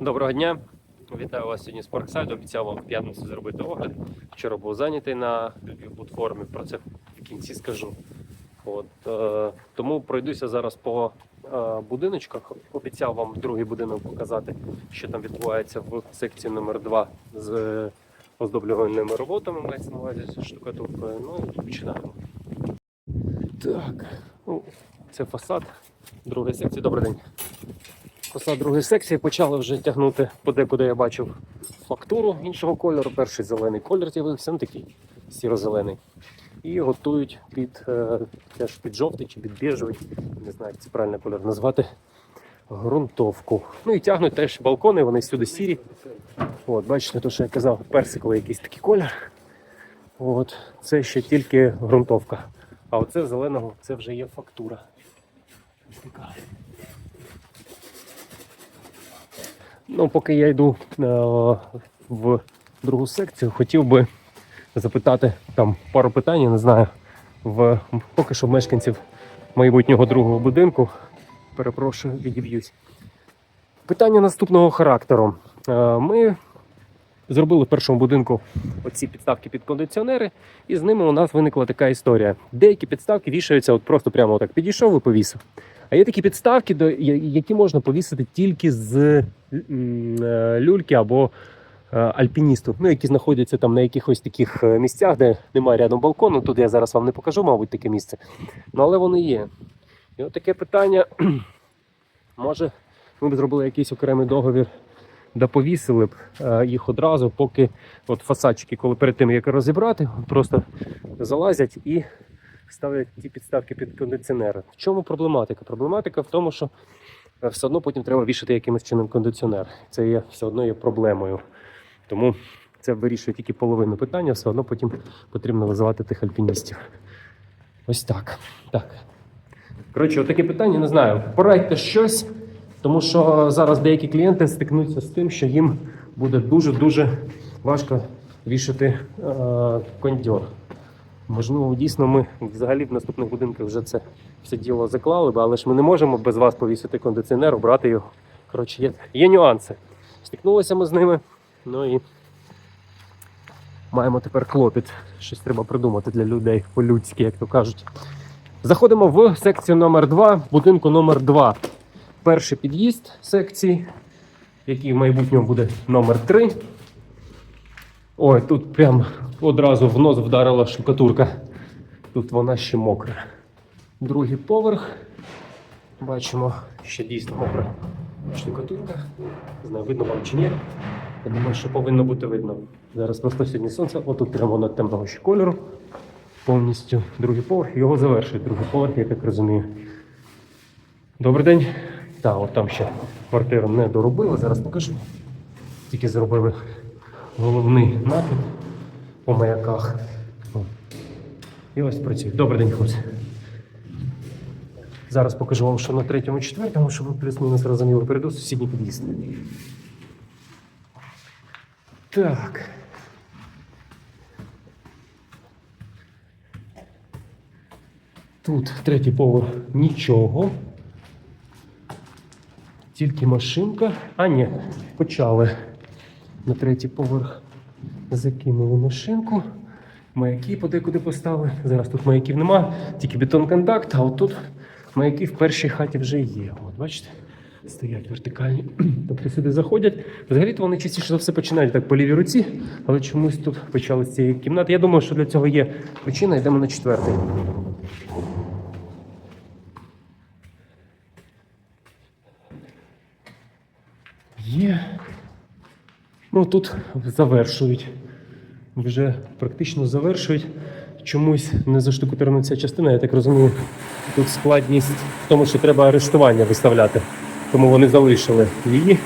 Доброго дня. Вітаю вас сьогодні з Парксайду. Обіцяв вам в п'ятницю зробити огляд. Вчора був зайнятий на платформі, про це в кінці скажу. От, е, тому пройдуся зараз по е, будиночках. Обіцяв вам другий будинок показати, що там відбувається в секції номер 2 з е, оздоблювальними роботами, мається на увазі штукатуркою. Ну починаємо. Так, ну, це фасад другої секції. Добрий день. Фасад другої секції почали вже тягнути подекуди я бачив фактуру іншого кольору. Перший зелений колір з'явився, ну такий сіро-зелений. І готують під е, теж під жовтий чи під біжевий, не знаю, як це правильно колір назвати. Ґрунтовку. Ну і тягнуть теж балкони, вони всюди сірі. От, бачите, то, що я казав, персиковий якийсь такий колір. От, це ще тільки ґрунтовка. А оце зеленого це вже є фактура. Ось така. Ну, поки я йду е, в другу секцію, хотів би запитати там пару питань, я не знаю, в поки що мешканців майбутнього другого будинку. Перепрошую, відіб'юсь. Питання наступного характеру. Е, ми зробили в першому будинку оці підставки під кондиціонери, і з ними у нас виникла така історія. Деякі підставки вішаються, от просто прямо отак підійшов і повісив. А є такі підставки, які можна повісити тільки з е, люльки або е, альпіністу, ну, які знаходяться там на якихось таких е, місцях, де немає рядом балкону. Тут я зараз вам не покажу, мабуть, таке місце. Ну, але вони є. І от таке питання. Може, ми б зробили якийсь окремий договір, да повісили б їх одразу, поки от фасадчики, коли перед тим як розібрати, просто залазять і ставлять ті підставки під кондиціонери. В чому проблематика? Проблематика в тому, що е, все одно потім треба вішати якимось чином кондиціонер. Це є все одно є проблемою. Тому це вирішує тільки половину питання, все одно потім потрібно визивати тих альпіністів. Ось так. Так. Коротше, отаке питання, не знаю. Порадьте щось, тому що зараз деякі клієнти стикнуться з тим, що їм буде дуже-дуже важко вішати е, кондьор. Можливо, дійсно ми взагалі в наступних будинках вже це все діло заклали, але ж ми не можемо без вас повісити кондиціонер, обрати його. Коротше, є, є нюанси. Стикнулися ми з ними. Ну і маємо тепер клопіт. Щось треба придумати для людей по-людськи, як то кажуть. Заходимо в секцію номер 2 будинку номер 2 Перший під'їзд секції, який в майбутньому буде номер 3 Ой, тут прям одразу в нос вдарила штукатурка. Тут вона ще мокра. Другий поверх. Бачимо, ще дійсно мокра штукатурка. Не знаю, видно вам чи ні. Я думаю, що повинно бути видно. Зараз просто сьогодні сонце, отут прямо воно темного ще кольору. Повністю другий поверх. Його завершує другий поверх, я так розумію. Добрий день. Так, от там ще квартиру не доробили, зараз покажу. Тільки зробили головний накид по маяках. І ось працює. Добрий день, хлопці. Зараз покажу вам, що на третьому, четвертому, щоб ви плюс-мінус розуміли, перейду сусідній під'їзд. Так. Тут третій поверх нічого. Тільки машинка. А, ні, почали. На третій поверх закинули машинку. Маяки подекуди поставили. Зараз тут маяків нема, тільки бетон-контакт, а отут маяки в першій хаті вже є. От бачите? Стоять вертикальні. Тобто сюди заходять. Взагалі то вони частіше за все починають так по лівій руці, але чомусь тут почали з цієї кімнати. Я думаю, що для цього є причина. Йдемо на четвертий. Є. Ну тут завершують. Вже практично завершують. Чомусь не заштукатурена ця частина, я так розумію, тут складність в тому, що треба арештування виставляти. Тому вони залишили її.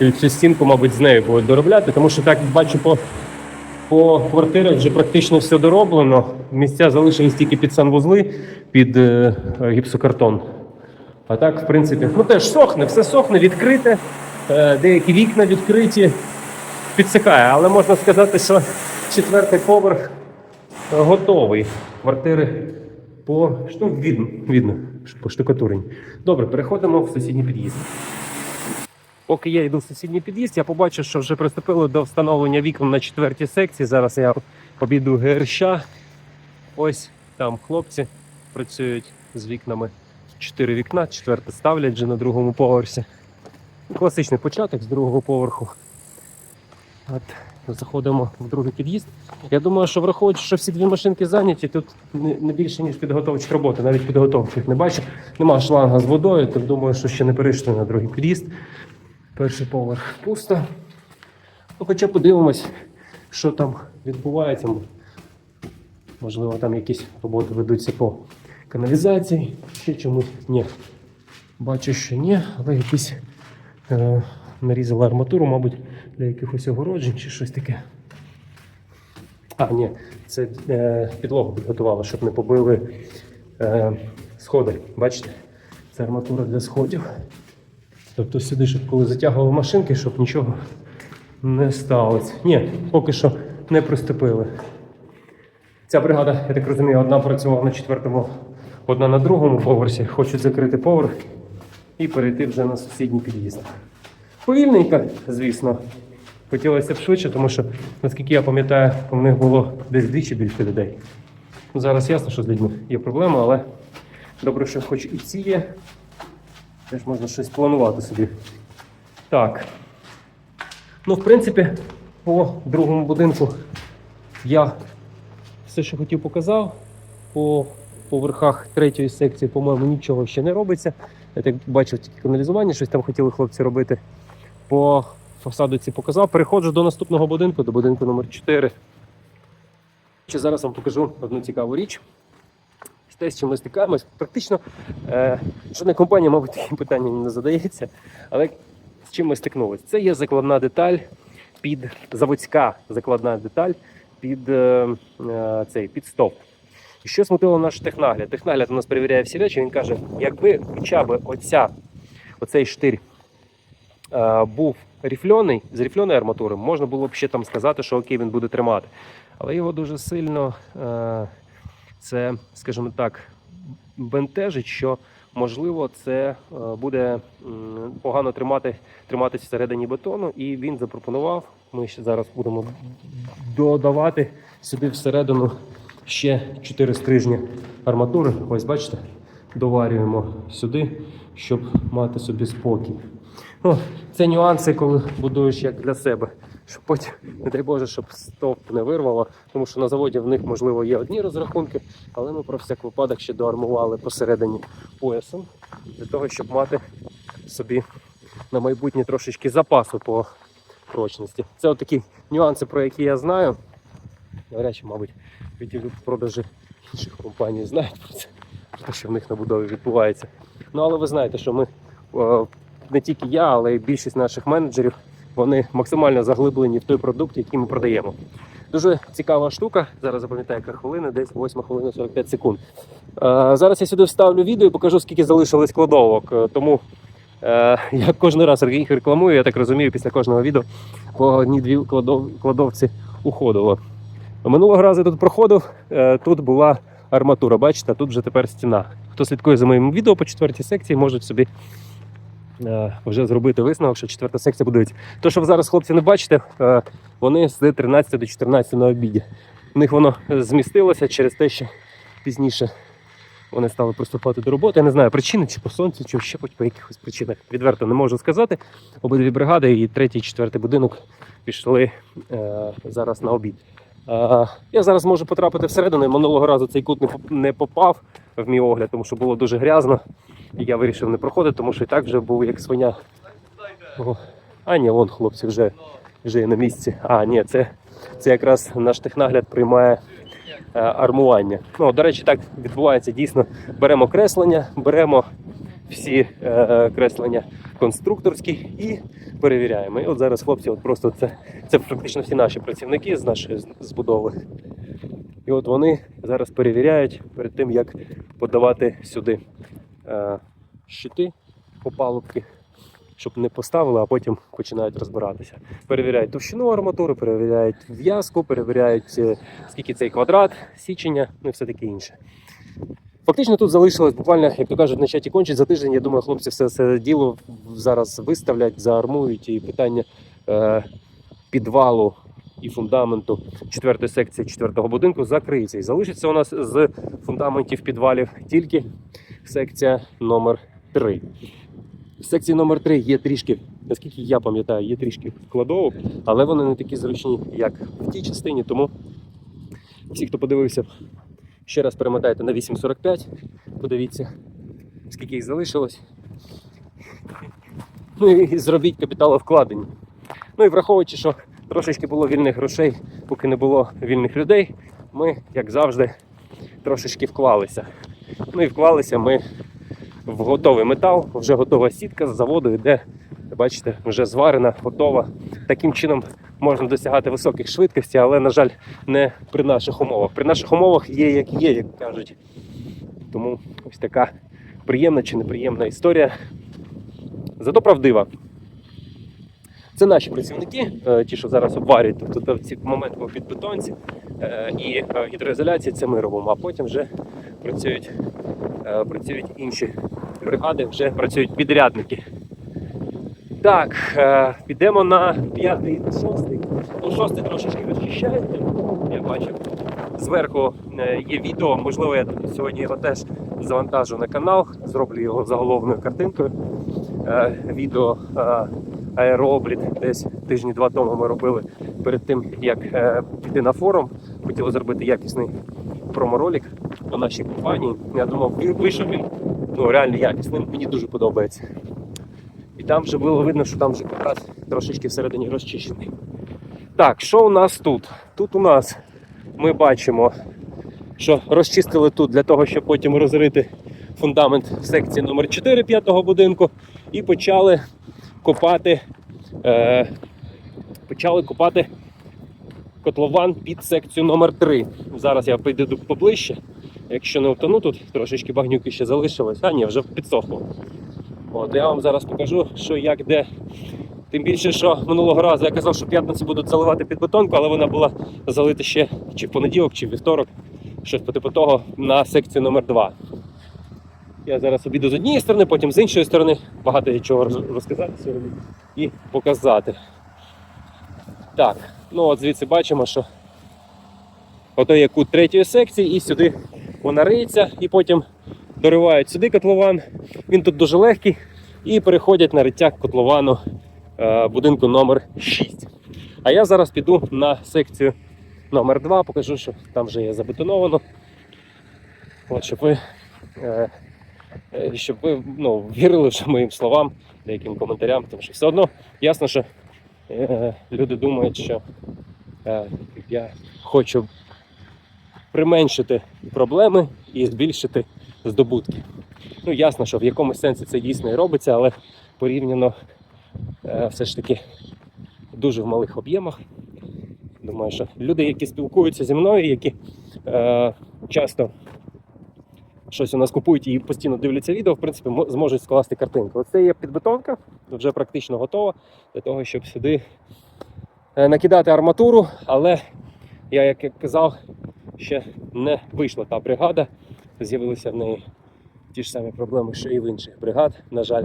І цю стінку, мабуть, з нею будуть доробляти, тому що так бачу по, по квартирах вже практично все дороблено. Місця залишились тільки під санвузли, під е, гіпсокартон. А так, в принципі, ну теж сохне, все сохне, відкрите, е, деякі вікна відкриті, підсихає. Але можна сказати, що четвертий поверх готовий. Квартири по ну, видно, видно, по штукатурені. Добре, переходимо в сусідній під'їзд. Поки я йду в сусідній під'їзд, я побачив, що вже приступили до встановлення вікон на четвертій секції. Зараз я обійду ГРЩ. Ось там хлопці працюють з вікнами. Чотири вікна, четверте ставлять вже на другому поверсі. Класичний початок з другого поверху. От, заходимо в другий під'їзд. Я думаю, що враховуючи, що всі дві машинки зайняті, тут не, більше, ніж підготовчі роботи, навіть підготовчих не бачу. Нема шланга з водою, то думаю, що ще не перейшли на другий під'їзд. Перший поверх пусто. Ну, хоча подивимось, що там відбувається. Можливо, там якісь роботи ведуться по каналізації, ще чомусь ні. Бачу, що ні, але якісь е, нарізали арматуру, мабуть, для якихось огороджень чи щось таке. А, ні, це е, підлогу підготували, щоб не побили е, сходи. Бачите? Це арматура для сходів. Тобто сюди, щоб коли затягували машинки, щоб нічого не сталося. Ні, поки що не приступили. Ця бригада, я так розумію, одна працювала на четвертому, одна на другому поверсі. Хочуть закрити поверх і перейти вже на сусідній під'їзд. Повільненько, звісно. Хотілося б швидше, тому що, наскільки я пам'ятаю, у них було десь вдвічі більше людей. Ну, зараз ясно, що з людьми є проблема, але добре, що хоч і ці є. Теж можна щось планувати собі. Так. Ну, в принципі, по другому будинку я все, що хотів, показав. По поверхах третьої секції, по-моєму, нічого ще не робиться. Я так бачив тільки каналізування, щось там хотіли хлопці робити. По фасаду ці показав. Переходжу до наступного будинку, до будинку номер 4. Ще зараз вам покажу одну цікаву річ. Те, з чим ми стикаємось, практично е, жодна компанія, мабуть, таким питанням не задається. Але з чим ми стикнулися? Це є закладна деталь під заводська закладна деталь під е, е, цей під стовп. І що смутило наш технагляд? Технагляд у нас перевіряє всі речі. Він каже, якби хоча б оця, оцей штир був ріфльоний, з ріфльоною арматури, можна було б ще там сказати, що окей, він буде тримати. Але його дуже сильно е, це, скажімо так, бентежить, що можливо це е, буде погано тримати, триматись всередині бетону, і він запропонував. Ми ще зараз будемо додавати сюди всередину ще 4 стрижні арматури. Ось бачите, доварюємо сюди, щоб мати собі спокій. Ну, це нюанси, коли будуєш як для себе. Щоб потім, не дай Боже, щоб стовп не вирвало, тому що на заводі в них можливо є одні розрахунки, але ми про всяк випадок ще доармували посередині поясом для того, щоб мати собі на майбутнє трошечки запасу по прочності. Це от такі нюанси, про які я знаю. Навряд чи, мабуть, відділі продажі інших компаній знають про це, про те, що в них на будові відбувається. Ну але ви знаєте, що ми е, не тільки я, але й більшість наших менеджерів вони максимально заглиблені в той продукт, який ми продаємо. Дуже цікава штука. Зараз запам'ятаю, яка хвилина, десь 8 хвилина 45 секунд. Е, зараз я сюди вставлю відео і покажу, скільки залишилось кладовок. Е, Тому е, я кожен раз їх рекламую, я так розумію, після кожного відео по одній-дві кладов, кладовці уходило. Минулого разу я тут проходив, тут була арматура, бачите, тут вже тепер стіна. Хто слідкує за моїм відео по четвертій секції, можуть собі вже зробити висновок, що четверта секція будується. То, що ви зараз, хлопці, не бачите, е, вони з 13 до 14 на обіді. У них воно змістилося через те, що пізніше вони стали приступати до роботи. Я не знаю причини, чи по сонцю, чи ще по якихось причинах. Відверто не можу сказати. Обидві бригади і третій, і четвертий будинок пішли е, зараз на обід. Е, я зараз можу потрапити всередину. Минулого разу цей кут не попав в мій огляд, тому що було дуже грязно. І я вирішив не проходити, тому що і так вже був як свиня. О, А ні, вон хлопці вже, вже є на місці. А, ні, це, це якраз наш технагляд приймає е, армування. Ну, до речі, так відбувається дійсно. Беремо креслення, беремо всі е, креслення конструкторські і перевіряємо. І от зараз хлопці, от просто це, це практично всі наші працівники з нашої збудови. І от вони зараз перевіряють перед тим, як подавати сюди е, щити опалубки, щоб не поставили, а потім починають розбиратися. Перевіряють товщину арматури, перевіряють в'язку, перевіряють, е, скільки цей квадрат, січення, ну і все таке інше. Фактично тут залишилось буквально, як то кажуть, на чаті кончить за тиждень. Я думаю, хлопці все це діло зараз виставлять, заармують і питання е, підвалу і фундаменту четвертої секції четвертого будинку закриється. І залишиться у нас з фундаментів підвалів тільки секція номер 3. В секції номер 3 є трішки, наскільки я пам'ятаю, є трішки кладовок, але вони не такі зручні, як в тій частині. Тому всі, хто подивився, ще раз перемотайте на 8.45, подивіться, скільки їх залишилось. Ну і зробіть капіталовкладення. Ну і враховуючи, що трошечки було вільних грошей, поки не було вільних людей, ми, як завжди, трошечки вклалися. Ну і вклалися ми в готовий метал, вже готова сітка з заводу йде, бачите, вже зварена, готова. Таким чином можна досягати високих швидкостей, але, на жаль, не при наших умовах. При наших умовах є як є, як кажуть. Тому ось така приємна чи неприємна історія. Зато правдива. Це наші працівники, е, ті, що зараз обварюють, тобто в ці моменти по підбетонці е, і е, гідроізоляції, це ми робимо, а потім вже працюють, е, працюють інші бригади, вже працюють підрядники. Так, е, підемо на п'ятий, шостий. Ну, шостий трошечки розчищається. Я бачив. Зверху е, є відео, можливо, я сьогодні його теж завантажу на канал, зроблю його заголовною картинкою. Відео аерообліт десь тижні два тому ми робили перед тим, як піти на форум. Хотіли зробити якісний проморолик по нашій компанії. Я думав, вийшов він ну, реально якісним, мені дуже подобається. І там вже було видно, що там вже якраз трошечки всередині розчищений. Так, що у нас тут? Тут у нас ми бачимо, що розчистили тут для того, щоб потім розрити фундамент секції номер 4 п'ятого будинку і почали копати, е, почали копати котлован під секцію номер 3 Зараз я підійду поближче. Якщо не втону, тут трошечки багнюки ще залишилось, а ні, вже підсохло. От, я вам зараз покажу, що як де. Тим більше, що минулого разу я казав, що п'ятницю будуть заливати під бетонку, але вона була залита ще чи в понеділок, чи в вівторок, щось по типу того на секцію номер 2 Я зараз обіду з однієї сторони, потім з іншої сторони. Багато чого розказати сьогодні і показати. Так, ну от звідси бачимо, що ото є кут третьої секції, і сюди вона риється, і потім доривають сюди котлован. Він тут дуже легкий, і переходять на риття котловану е, будинку номер 6. А я зараз піду на секцію номер 2, покажу, що там вже є забетоновано. От, щоб ви, е, е, щоб ви ну, вірили вже моїм словам, деяким коментарям, тому що все одно ясно, що люди думають, що я хочу применшити проблеми і збільшити здобутки. Ну, ясно, що в якомусь сенсі це дійсно і робиться, але порівняно е, все ж таки дуже в малих об'ємах. Думаю, що люди, які спілкуються зі мною, які е, часто щось у нас купують і постійно дивляться відео, в принципі, зможуть скласти картинку. Оце є підбетонка, вже практично готова для того, щоб сюди е, накидати арматуру, але я, як я казав, ще не вийшла та бригада, з'явилися в неї ті ж самі проблеми, що і в інших бригад, на жаль.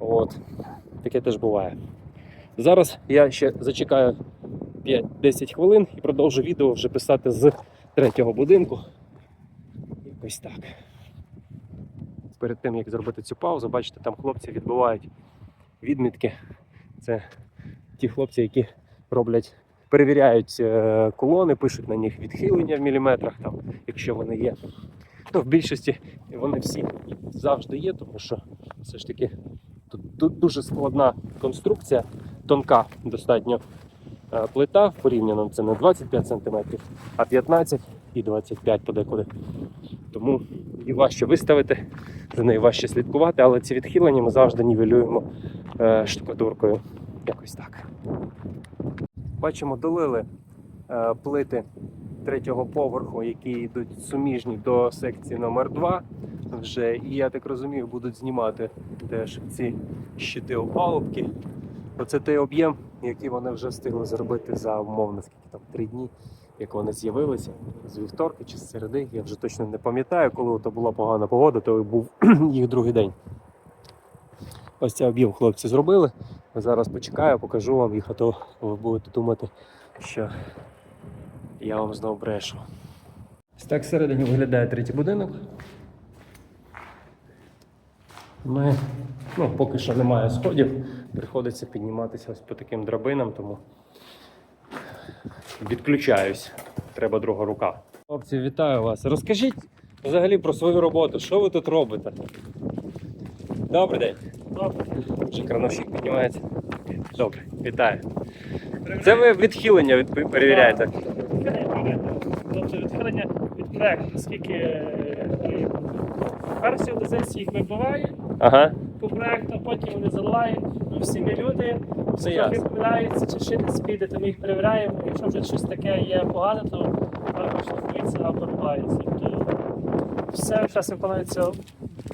От. Таке теж буває. Зараз я ще зачекаю 5-10 хвилин і продовжу відео вже писати з третього будинку. Якось так. Перед тим як зробити цю паузу, бачите, там хлопці відбивають відмітки. Це ті хлопці, які роблять, перевіряють е, колони, пишуть на них відхилення в міліметрах, там, якщо вони є. Ну, в більшості вони всі завжди є, тому що все ж таки тут, дуже складна конструкція, тонка достатньо е, плита, порівняно це не 25 см, а 15 і 25 подекуди. Тому і важче виставити, за нею важче слідкувати, але ці відхилення ми завжди нівелюємо е, штукатуркою. Якось так. Бачимо, долили е, плити третього поверху, які йдуть суміжні до секції номер 2 вже. І я так розумію, будуть знімати теж ці щити опалубки. Оце той об'єм, який вони вже встигли зробити за умовно скільки там три дні. як вони з'явилися з вівторка чи з середи. Я вже точно не пам'ятаю, коли то була погана погода, то був їх другий день. Ось цей об'єм хлопці зробили. Зараз почекаю, покажу вам їх, а то ви будете думати, що я вам знову брешу. Ось так всередині виглядає третій будинок. Ми, ну, поки що немає сходів, приходиться підніматися ось по таким драбинам, тому відключаюсь. Треба друга рука. Хлопці, вітаю вас. Розкажіть взагалі про свою роботу. Що ви тут робите? Добрий день. Вже крановщик піднімається. Добре, вітаю. Це ви відхилення від, перевіряєте. Тобто відхилення від проекту, скільки е, перші одиниці їх вибиває Ага. по проекту, потім вони заливають. Ми всі ми люди, ясно. помиляються, чи шити спіде, то ми їх перевіряємо. Якщо вже щось таке є погане, то також штрафується або рубається. Тобто все зараз виконується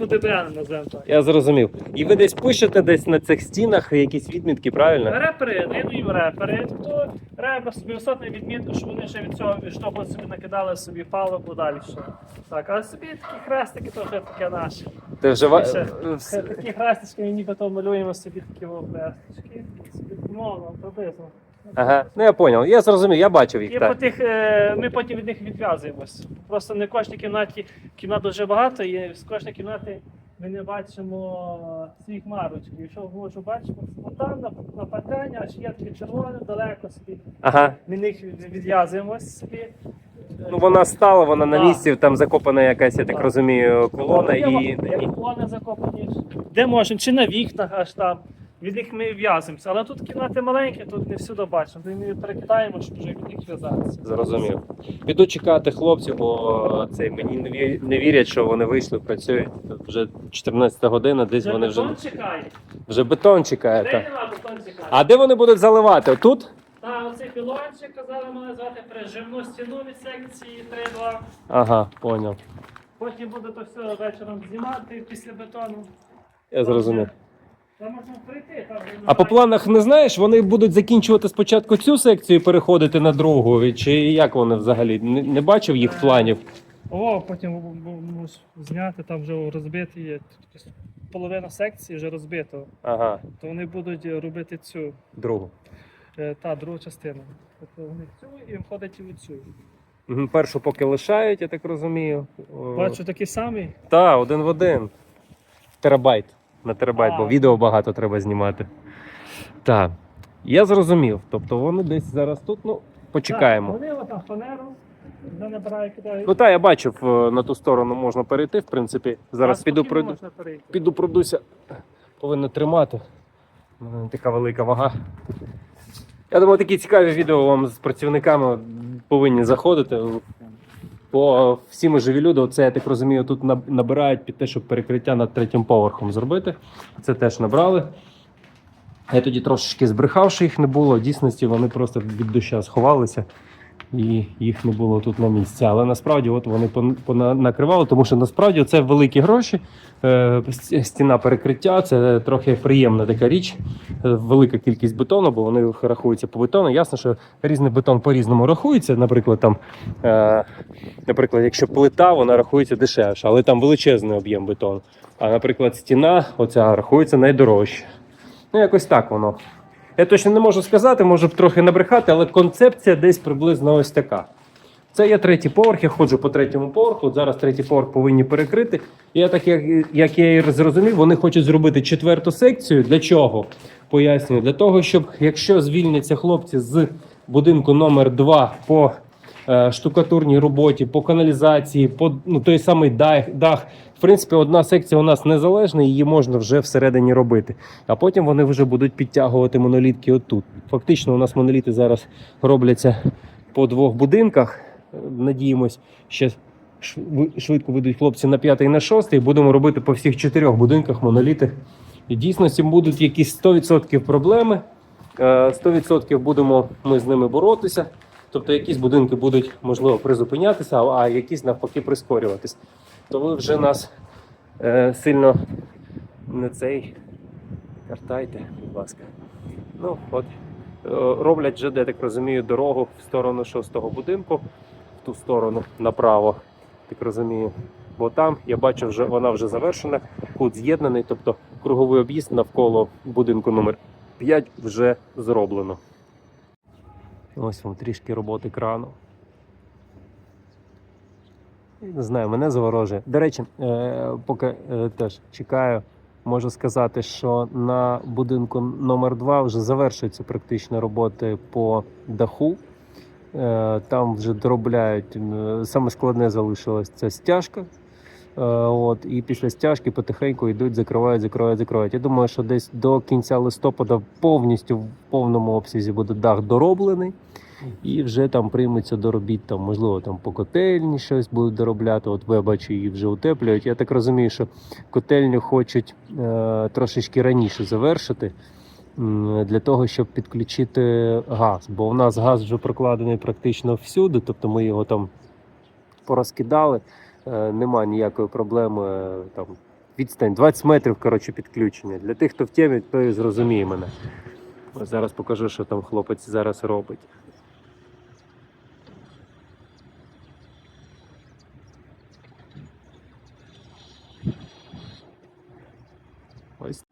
ДБН, називаємо так. Я зрозумів. І ви десь пишете десь на цих стінах якісь відмітки, правильно? Репери, наїду їм репери. Тобто репер собі висотний відмітку, щоб вони ще від цього відштовху собі накидали собі паливо далі. Так, а собі такі хрестики то вже таке наше. Ти вже ва- Ще. Такі хрестички ми нібито малюємо собі такі о, хрестички. Собі умовно, приблизно. Ага. Ну я зрозумів. Я зрозумів, я бачив їх. І по Так. тих, е, ми потім від них відв'язуємось. Просто не в кожній кімнаті кімнат дуже багато, і з кожної кімнати ми не бачимо своїх марочків. Якщо можу бачимо, от там на, на паркані, аж є таке червоне, далеко собі. Ага. Ми них від- відв'язуємось собі. Ну вона стала, вона на місці, там закопана якась, я так Так. розумію, колона Є і. є колони закопані. Де можемо, чи на вікнах аж там. Від них ми в'язуємося. Але тут кімнати маленькі, тут не всюди бачимо. Ми перекидаємо, щоб вже від них в'язатися. Зрозумів. Піду чекати хлопців, бо цей мені не ві- не вірять, що вони вийшли, працюють. Тут вже 14 година, десь вони вже, бетон чекає. вже бетон чекає. Де Так. нема бетон чекає? А де вони будуть заливати? Тут? Та оцей пілончик казали мене звати прижимну стіну від секції 3-2. Ага, поняв. Потім буде то все вечором знімати після бетону. Я зрозумів. А по планах не знаєш, вони будуть закінчувати спочатку цю секцію і переходити на другу, чи як вони взагалі? Не, не бачив їх планів? О, потім зняти, там вже розбитий є. Тут Половина секції вже розбито. Ага, То вони будуть робити цю, другу. е, та другу частину. Тобто вони цю і входить і в цю. Першу поки лишають, я так розумію. Бачу такі самі. Та, один в один. Терабайт. На терабайт, бо відео багато треба знімати. Так. Я зрозумів. Тобто вони десь зараз тут, ну, почекаємо. Так, вони отам фанеру, набирає, кидають. Ну так, я бачив, е, на ту сторону можна перейти, в принципі. Зараз піду пройду. Піду пройдуся. Повинно тримати. У мене така велика вага. Я думаю, такі цікаві відео вам з працівниками повинні заходити. Бо всі ми живі люди, оце я так розумію, тут набирають під те, щоб перекриття над третім поверхом зробити. Це теж набрали. Я тоді трошечки збрехав, що їх не було. В дійсності вони просто від доща сховалися і їх не було тут на місці. Але насправді от вони накривали, тому що насправді це великі гроші. Е, Стіна перекриття це трохи приємна така річ. Е, Велика кількість бетону, бо вони рахуються по бетону. Ясно, що різний бетон по-різному рахується. Наприклад, там, е, наприклад, якщо плита, вона рахується дешевше, але там величезний об'єм бетону. А наприклад, стіна, оця рахується найдорожче. Ну, якось так воно. Я точно не можу сказати, можу трохи набрехати, але концепція десь приблизно ось така. Це є третій поверх, я ходжу по третьому поверху. От зараз третій поверх повинні перекрити. І я так як, як я і зрозумів, вони хочуть зробити четверту секцію. Для чого? Пояснюю, для того, щоб якщо звільняться хлопці з будинку номер 2 по штукатурній роботі, по каналізації, по ну, той самий дах. В принципі, одна секція у нас незалежна, її можна вже всередині робити. А потім вони вже будуть підтягувати монолітки отут. Фактично, у нас моноліти зараз робляться по двох будинках. Е, Надіємось, ще швидко вийдуть хлопці на п'ятий на шостий. Будемо робити по всіх чотирьох будинках моноліти. І дійсно цим будуть якісь 100% проблеми. Е, 100% будемо ми з ними боротися. Тобто якісь будинки будуть, можливо, призупинятися, а- якісь навпаки прискорюватись. То ви вже нас е, сильно не цей картайте, будь ласка. Ну, от Е, Роблять вже, де так розумію, дорогу в сторону шостого будинку, в ту сторону направо, так розумію. Бо там я бачу, вже вона вже завершена, кут з'єднаний, тобто круговий об'їзд навколо будинку номер 5 вже зроблено. Ось вам трішки роботи крану. Не знаю, мене заворожує. До речі, е, поки е, теж чекаю, можу сказати, що на будинку номер 2 вже завершуються практично роботи по даху. Е, Там вже доробляють. Саме складне залишилось це стяжка. Е, От, і після стяжки потихеньку йдуть, закривають, закривають, закривають. Я думаю, що десь до кінця листопада повністю в повному обсязі буде дах дороблений. І вже там приймуться до робіт, там, можливо, там по котельні щось будуть доробляти. От я бачу, її вже утеплюють. Я так розумію, що котельню хочуть е, трошечки раніше завершити для того, щоб підключити газ. Бо у нас газ вже прокладений практично всюди, тобто ми його там порозкидали. Е, нема ніякої проблеми. Там відстань 20 метрів коротше, підключення. Для тих, хто в темі, той зрозуміє мене. Зараз покажу, що там хлопець зараз робить. Ось,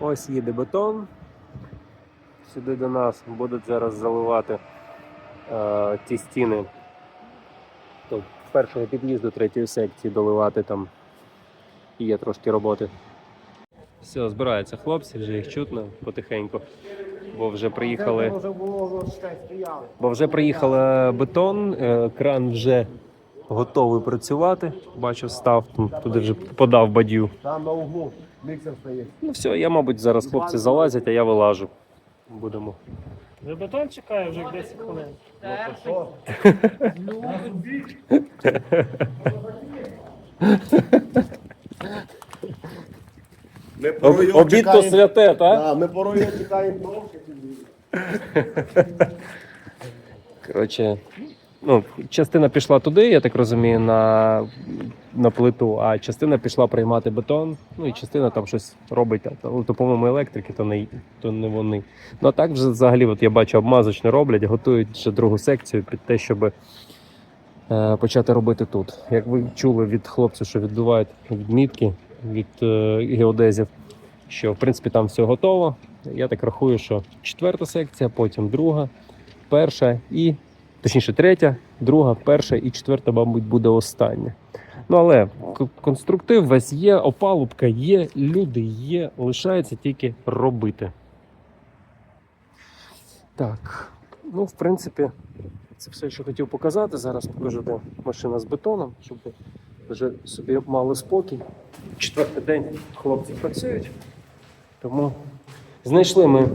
ось їде бетон. Сюди до нас будуть зараз заливати е, ті стіни. Першого під'їзду третьої секції доливати там є трошки роботи. Все, збираються хлопці, вже їх чутно потихеньку, бо вже приїхали. Бо вже приїхали бетон, е, кран вже готовий працювати. Бачу, став там, туди вже подав бадю. Там на углу міксер стоїть. Ну все, я, мабуть, зараз хлопці залазять, а я вилажу. Будемо. Вже бетон чекає вже 10 хвилин. Ми порою Обід то чекаємо- святе, так? Да, ми порою чекаємо довше. Коротше, ну, частина пішла туди, я так розумію, на, на плиту, а частина пішла приймати бетон, ну і частина там щось робить. Але то, по-моєму, електрики, то не, то не вони. Ну а так вже взагалі, от я бачу, обмазочне роблять, готують ще другу секцію під те, щоб е, почати робити тут. Як ви чули від хлопців, що відбувають відмітки від е, геодезів, що в принципі там все готово. Я так рахую, що четверта секція, потім друга, перша і точніше третя, друга, перша і четверта, мабуть, буде остання. Ну але конструктив весь є, опалубка є, люди є, лишається тільки робити. Так, ну, в принципі, це все, що хотів показати. Зараз покажу, де машина з бетоном, щоб ви вже собі мали спокій. Четвертий день хлопці працюють. Тому знайшли ми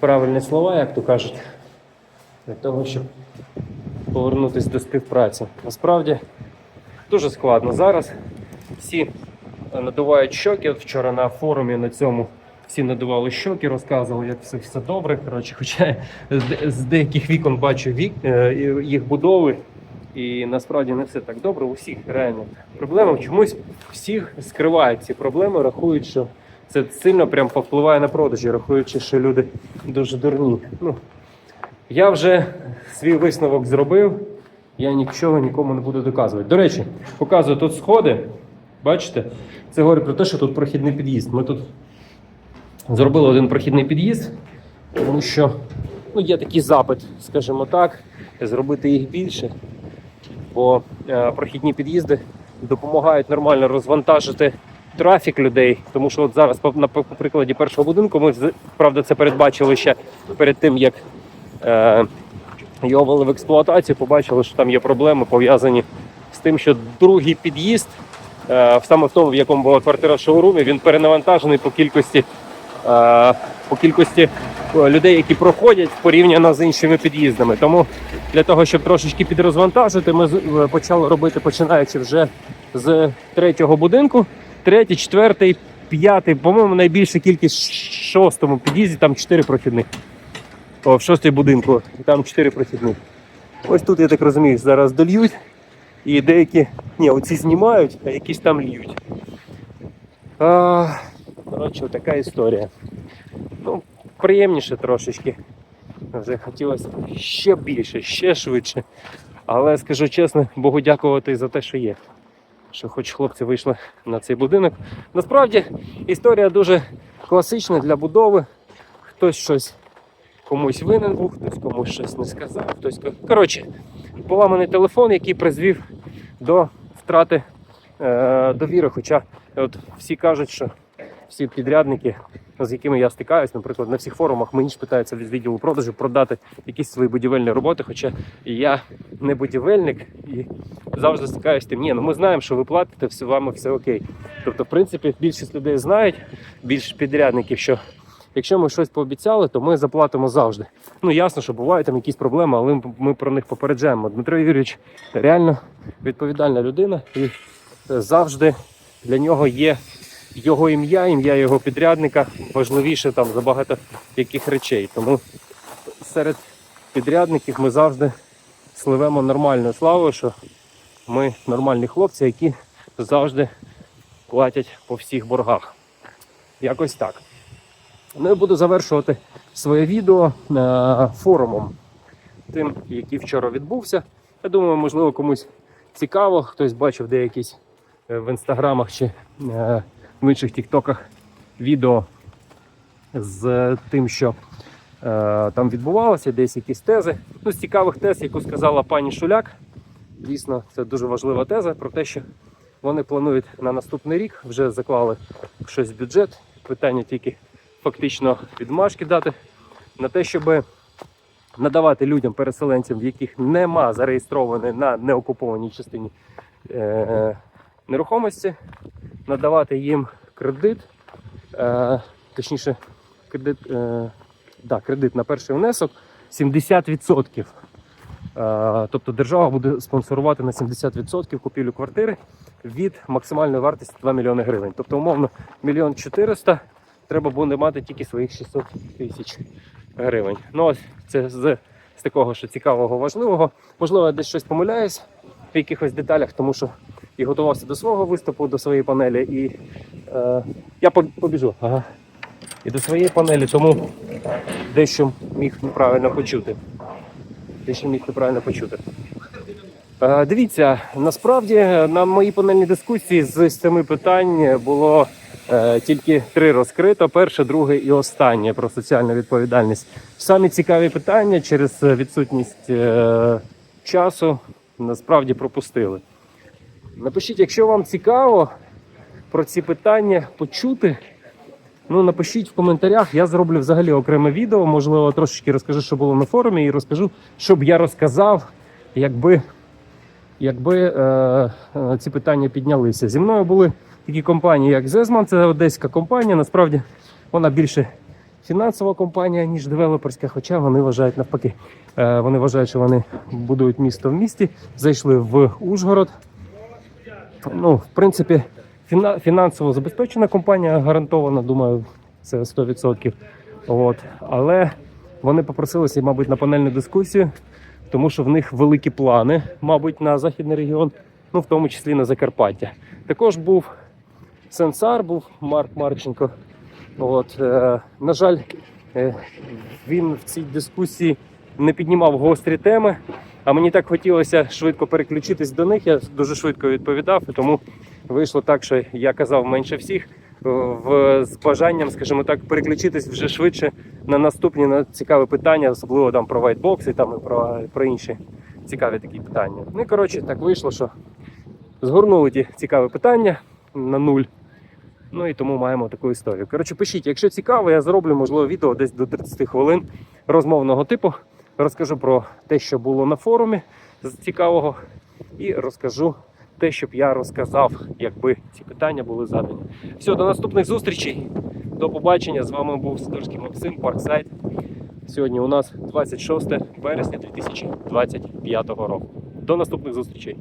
правильні слова, як то кажуть, для того, щоб повернутися до співпраці. Насправді дуже складно зараз. Всі надувають щоки. Вчора на форумі на цьому всі надували щоки, розказували, як все, все добре. Коротше, хоча з, деяких вікон бачу вік, е, їх будови. І насправді не все так добре. У всіх реально проблема. Чомусь всіх скривають ці проблеми, рахують, що це сильно прям повпливає на продажі, рахуючи, що люди дуже дурні. Ну, я вже свій висновок зробив. Я нічого нікому не буду доказувати. До речі, показую тут сходи. Бачите? Це говорить про те, що тут прохідний під'їзд. Ми тут зробили один прохідний під'їзд, тому що ну, є такий запит, скажімо так, зробити їх більше. Бо е, прохідні під'їзди допомагають нормально розвантажити трафік людей. Тому що от зараз, на прикладі першого будинку, ми правда це передбачили ще перед тим, як його ввели в експлуатацію, побачили, що там є проблеми пов'язані з тим, що другий під'їзд, е, саме в тому, в якому була квартира в шоурумі, він перенавантажений по кількості, е, по кількості е, людей, які проходять порівняно з іншими під'їздами. Тому для того, щоб трошечки підрозвантажити, ми е, почали робити, починаючи вже з третього будинку. Третій, четвертий, п'ятий, по-моєму, найбільша кількість в шостому під'їзді, там чотири прохідних. О, в шостій будинку, і там чотири прохідних. Ось тут, я так розумію, зараз дольють. І деякі, ні, оці знімають, а якісь там льють. А, коротше, така історія. Ну, приємніше трошечки. Вже хотілося ще більше, ще швидше. Але скажу чесно, Богу дякувати за те, що є. Що хоч хлопці вийшли на цей будинок. Насправді історія дуже класична для будови. Хтось щось комусь винен був, хтось комусь щось не сказав, хтось. ко- Коротше, поламаний телефон, який призвів до втрати е, довіри. Хоча от всі кажуть, що всі підрядники, з якими я стикаюсь, наприклад, на всіх форумах мені ж питаються від відділу продажу продати якісь свої будівельні роботи. Хоча я не будівельник і завжди стикаюсь тим, ні, ну ми знаємо, що ви платите, все вами все окей. Тобто, в принципі, більшість людей знають, більш підрядників, що якщо ми щось пообіцяли, то ми заплатимо завжди. Ну ясно, що бувають там якісь проблеми, але ми, про них попереджаємо. Дмитро Юрійович реально відповідальна людина і е, завжди для нього є його ім'я, ім'я його підрядника важливіше там за багато яких речей. Тому серед підрядників ми завжди сливемо нормальною славою, що ми нормальні хлопці, які завжди платять по всіх боргах. Якось так. Ну і буду завершувати своє відео е, форумом, тим, який вчора відбувся. Я думаю, можливо, комусь цікаво, хтось бачив деякісь е, в інстаграмах чи е, в інших тіктоках відео з тим, що там відбувалося, десь якісь тези. Ну, з цікавих тез, яку сказала пані Шуляк. Дійсно, це дуже важлива теза про те, що вони планують на наступний рік, вже заклали щось в бюджет. Питання тільки фактично відмашки дати на те, щоб надавати людям, переселенцям, в яких нема зареєстрованої на неокупованій частині е, нерухомості, надавати їм кредит, е, точніше, кредит, е, да, кредит на перший внесок 70%. Е, Тобто держава буде спонсорувати на 70% купівлю квартири від максимальної вартості 2 мільйони гривень. Тобто, умовно, мільйон 400 треба буде мати тільки своїх 600 тисяч гривень. Ну ось це з, з такого, що цікавого, важливого. Можливо, я десь щось помиляюсь в якихось деталях, тому що і готувався до свого виступу, до своєї панелі, і е, я по- побіжу. Ага. І до своєї панелі, тому дещо міг неправильно почути. Дещо міг неправильно почути. Е, Дивіться, насправді на моїй панельній дискусії з семи питань було тільки три розкрито: перше, друге і останнє про соціальну відповідальність. Самі цікаві питання через відсутність е, часу насправді пропустили. Напишіть, якщо вам цікаво про ці питання почути. Ну, напишіть в коментарях, я зроблю взагалі окреме відео. Можливо, трошечки розкажу, що було на форумі, і розкажу, що б я розказав, якби, якби е, е, ці питання піднялися. Зі мною були такі компанії, як Зезман, це одеська компанія. Насправді вона більше фінансова компанія, ніж девелоперська, хоча вони вважають навпаки. Е, вони вважають, що вони будують місто в місті, зайшли в Ужгород. Ну, в принципі, фінансово забезпечена компанія, гарантована, думаю, це 100%. От. Але вони попросилися, мабуть, на панельну дискусію, тому що в них великі плани, мабуть, на західний регіон, ну в тому числі на Закарпаття. Також був Сенсар, був Марк Марченко. От, е, на жаль, е, він в цій дискусії не піднімав гострі теми. А мені так хотілося швидко переключитись до них. Я дуже швидко відповідав, і тому вийшло так, що я казав менше всіх е, в, з бажанням, скажімо так, переключитись вже швидше на наступні на цікаві питання, особливо там про вайтбокси, там і про, про інші цікаві такі питання. Ну і коротше, так вийшло, що згорнули ті цікаві питання на нуль. Ну і тому маємо таку історію. Коротше, пишіть, якщо цікаво, я зроблю можливо відео десь до 30 хвилин розмовного типу. Розкажу про те, що було на форумі з цікавого, і розкажу те, щоб я розказав, якби ці питання були задані. Все, до наступних зустрічей. До побачення. З вами був Сидорський Максим, Парксайд. Сьогодні у нас 26 вересня 2025 року. До наступних зустрічей.